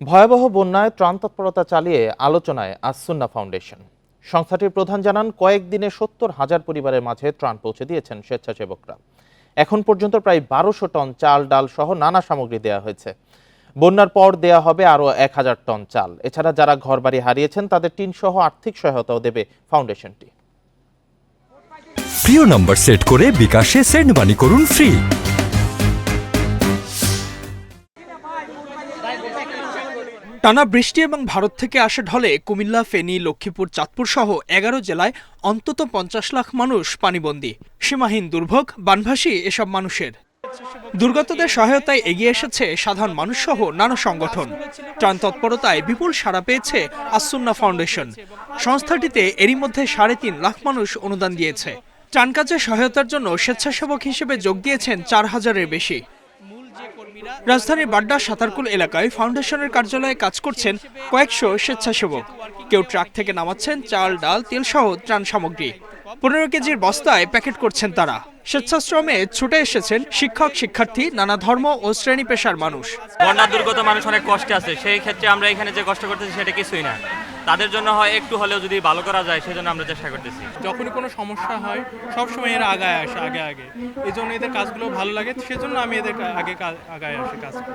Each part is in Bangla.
ভয়াবহ বন্যায় ত্রাণ তৎপরতা চালিয়ে আলোচনায় আসুন্না ফাউন্ডেশন। সংস্থাটির প্রধান জানান, কয়েকদিনে সত্তর হাজার পরিবারের মাঝে ত্রাণ পৌঁছে দিয়েছেন স্বেচ্ছাসেবকরা। এখন পর্যন্ত প্রায় বারোশো টন চাল, ডাল সহ নানা সামগ্রী দেয়া হয়েছে। বন্যার পর দেয়া হবে আরও এক হাজার টন চাল। এছাড়া যারা ঘরবাড়ি হারিয়েছেন, তাদের টিন সহ আর্থিক সহায়তাও দেবে ফাউন্ডেশনটি। প্রিয় নম্বর সেট করে বিকাশে সেন্ড মানি করুন ফ্রি। টানা বৃষ্টি এবং ভারত থেকে আসা ঢলে কুমিল্লা, ফেনী, লক্ষ্মীপুর, চাঁদপুর সহ এগারো জেলায় অন্তত পঞ্চাশ লাখ মানুষ পানিবন্দী। সীমাহীন দুর্ভোগ, বানভাসী এসব মানুষের। দুর্গতদের সহায়তায় এগিয়ে এসেছে সাধারণ মানুষ সহ নানা সংগঠন। ত্রাণ তৎপরতায় বিপুল সাড়া পেয়েছে আসুন্না ফাউন্ডেশন। সংস্থাটিতে এরই মধ্যে সাড়ে তিন লাখ মানুষ অনুদান দিয়েছে। ত্রাণ কাজে সহায়তার জন্য স্বেচ্ছাসেবক হিসেবে যোগ দিয়েছেন চার হাজারের বেশি। রাজধানীর বাড্ডা সাতারকুল এলাকায় ফাউন্ডেশনের কার্যালয়ে কাজ করছেন কয়েকশো স্বেচ্ছাসেবক। কেউ ট্রাক থেকে নামাচ্ছেন, চাল, ডাল, তেল সহ ত্রাণ সামগ্রী। পনেরো কেজির বস্তায় প্যাকেট করছেন তারা। স্বেচ্ছাশ্রমে ছুটে এসেছেন শিক্ষক শিক্ষার্থী নানা ধর্ম ও শ্রেণি পেশার মানুষ। বন্যা দুর্গত মানুষ অনেক কষ্টে আছে। সেই ক্ষেত্রে আমরা এখানে যে কষ্ট করতেছি সেটা কিছুই না। তাদের জন্য হয় একটু হলেও যদি ভালো করা যায় সেজন্য আমরা চেষ্টা করতেছি। যখনই কোনো সমস্যা হয় সবসময় এরা আগায় আসে আগে আগে। এই জন্য এদের কাজগুলো ভালো লাগে। সেজন্য আমি এদের আগে আগায় আসি কাজ। করি।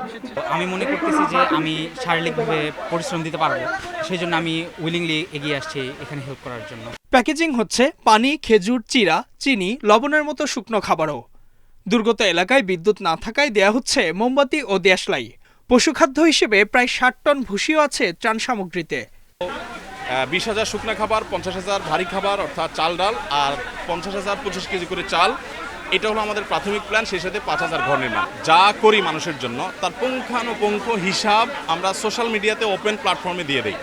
আমি মনে করতেছি যে আমি শারীরিকভাবে পরিশ্রম দিতে পারব। সেই জন্য আমি উইলিংলি এগিয়ে আসছি এখানে হেল্প করার জন্য। প্যাকেজিং হচ্ছে পানি খেজুর চিরা চিনি লবণের মতো শুকনো খাবারও। দুর্গত এলাকায় বিদ্যুৎ না থাকায় দেয়া হচ্ছে মোমবাতি ও দেশলাই। পশুখাদ্য হিসেবে প্রায় ষাট টন ভুসিও আছে ত্রাণ সামগ্রীতে। বিশ হাজার শুকনা খাবার, পঞ্চাশ হাজার ভারী খাবার, অর্থাৎ চাল ডাল, আর পঞ্চাশ হাজার পঁচিশ কেজি করে চাল। এটা হলো আমাদের প্রাথমিক প্ল্যান, সেই সাথে পাঁচ হাজার ঘর নির্মাণ। যা করি মানুষের জন্য, তার পুঙ্খানুপুঙ্খ হিসাব আমরা সোশ্যাল মিডিয়াতে ওপেন প্ল্যাটফর্মে দিয়ে দিই।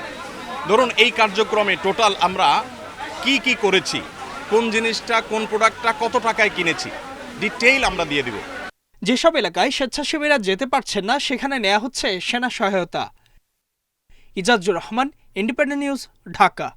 ধরুন, এই কার্যক্রমে টোটাল আমরা কি কি করেছি কোন জিনিসটা, কোন প্রোডাক্টটা কত টাকায় কিনেছি। ডিটেইল আমরা দিয়ে দিব। যেসব এলাকায় স্বেচ্ছাসেবীরা যেতে পারছেন না, সেখানে নেওয়া হচ্ছে সেনা সহায়তা। Ijazur Rahman independent news Dhaka.